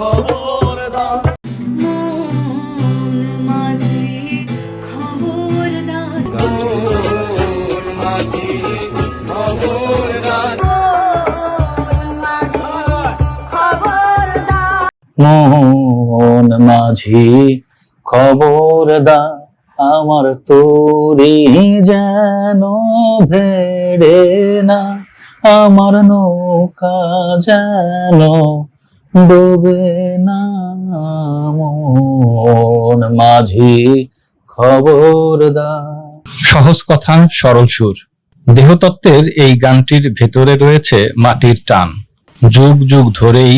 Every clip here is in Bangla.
খবর মন মাঝি খবর দা আমার তোরি যেন ভেড়ে না আমার নৌকা যেন ডুবে না মন, মাঝি খবর দা সহজ কথা, সরল সুর। দেহতত্ত্বের এই গানটির ভেতরে রয়েছে মাটির টান। যুগ যুগ ধরেই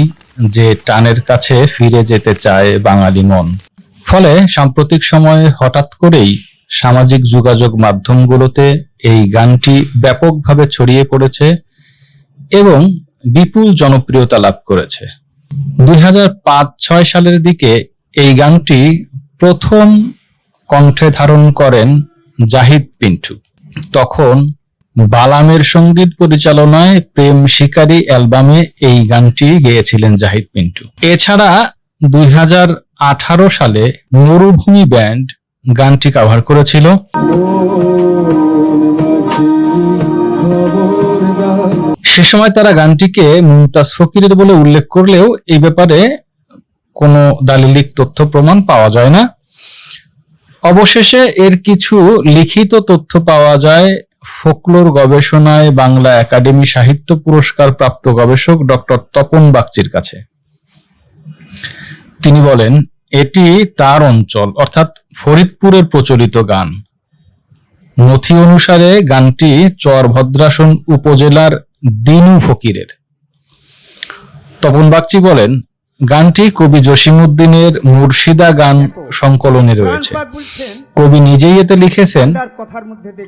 যে টানের কাছে ফিরে যেতে চায় বাঙালি মন। ফলে সাম্প্রতিক সময়ে হঠাৎ করেই সামাজিক যোগাযোগ মাধ্যমগুলোতে এই গানটি ব্যাপকভাবে ছড়িয়ে পড়েছে এবং বিপুল জনপ্রিয়তা লাভ করেছে। দুই ছয় সালের দিকে এই গানটি প্রথম কণ্ঠে ধারণ করেন জাহিদ পিন্টু। তখন বালামের সংগীত পরিচালনায় প্রেম শিকারী অ্যালবামে এই গানটি গেয়েছিলেন জাহিদ পিন্টু। এছাড়া দুই সালে মরুভূমি ব্যান্ড গানটি কভার করেছিল। সে সময় তারা গানটিকে মুমতাজ ফকিরের বলে উল্লেখ করলেও এই ব্যাপারে কোনো দালিলিক তথ্য প্রমাণ পাওয়া যায় না। অবশেষে এর কিছু লিখিত তথ্য পাওয়া যায়। ফোকলোর গবেষণায় বাংলা একাডেমি সাহিত্য পুরস্কার প্রাপ্ত গবেষক ডক্টর তপন বাগচির কাছে। তিনি বলেন, এটি তার অঞ্চল, অর্থাৎ ফরিদপুরের প্রচলিত গান। নথি অনুসারে গানটি চর ভদ্রাসন উপজেলার দিনু ফকিরের। তপন বাগচি বলেন গানটি কবি জসিমউদ্দিনের মুর্শিদা গান সংকলনে রয়েছে। কবি নিজেই এতে লিখেছেন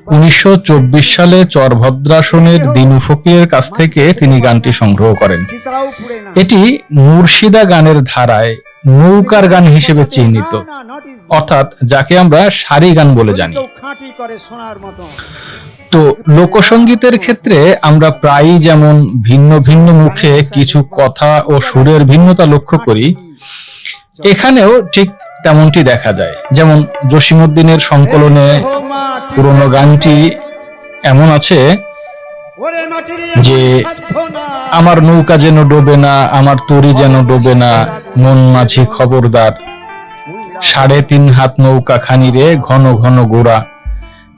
উনিশশো চব্বিশ সালে চরভদ্রাসনের দিনু ফকিরের কাছ থেকে তিনি গানটি সংগ্রহ করেন। এটি মুর্শিদা গানের ধারায় নৌকার গান হিসেবে চিহ্নিত। অর্থাৎ যাকে আমরা সারি গান বলে জানি। তো লোকসঙ্গীতের ক্ষেত্রে আমরা প্রায়ই যেমন ভিন্ন ভিন্ন মুখে কিছু কথা ও সুরের ভিন্নতা লক্ষ্য করি এখানেও ঠিক তেমনটি দেখা যায়। যেমন জসিমউদ্দিনের সংকলনে পুরনো গানটি এমন আছে যে আমার নৌকা যেন ডোবে না আমার তরি যেন ডোবে না মন মাঝি খবরদার সাড়ে তিন হাত নৌকা খানি রে, ঘন ঘন গোড়া।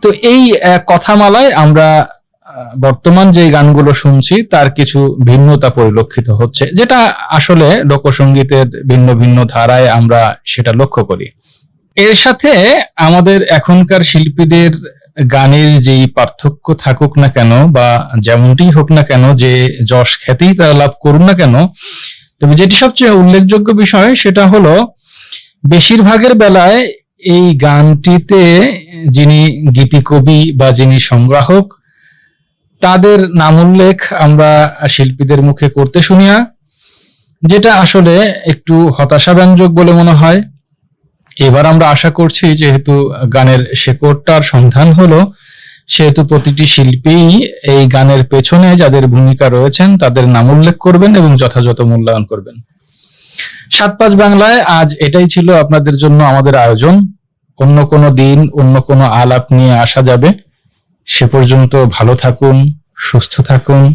তো এই কথামালায় আমরা বর্তমান যে গানগুলো শুনছি, তার কিছু ভিন্নতা পরিলক্ষিত হচ্ছে, যেটা আসলে লোকসঙ্গীতের ভিন্ন ভিন্ন ধারায় আমরা সেটা লক্ষ্য করি। এর সাথে আমাদের এখনকার শিল্পীদের গানের যেই পার্থক্য থাকুক না কেন, বা যেমনটি হোক না কেন, যে যশ খ্যাতি তারা লাভ করুন না কেন, তবে যেটি সবচেয়ে উল্লেখযোগ্য বিষয়, সেটা হলো বেশিরভাগের বেলায় এই গানটিতে যিনি গীতিকবি বা যিনি সংগ্রাহক, তাদের নাম উল্লেখ আমরা শিল্পীদের মুখে করতে শুনিয়া যেটা আসলে একটু হতাশাব্যঞ্জক বলে মনে হয়। এবার আমরা আশা করছি যেহেতু গানের শেকড়টার সন্ধান হলো, সেহেতু প্রতিটি শিল্পী এই গানের পেছনে যাদের ভূমিকা রয়েছেন, তাদের নাম উল্লেখ করবেন এবং যথাযথ মূল্যায়ন করবেন। সাত পাঁচ বাংলায় আজ এটাই ছিল আপনাদের জন্য আমাদের আয়োজন। অন্য কোনো দিন, অন্য কোনো আলাপ নিয়ে আসা যাবে। সে পর্যন্ত ভালো থাকুন, সুস্থ থাকুন।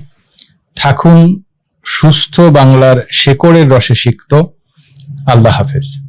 থাকুন সুস্থ বাংলার শেকড়ের রসে সিক্ত। আল্লাহ হাফেজ।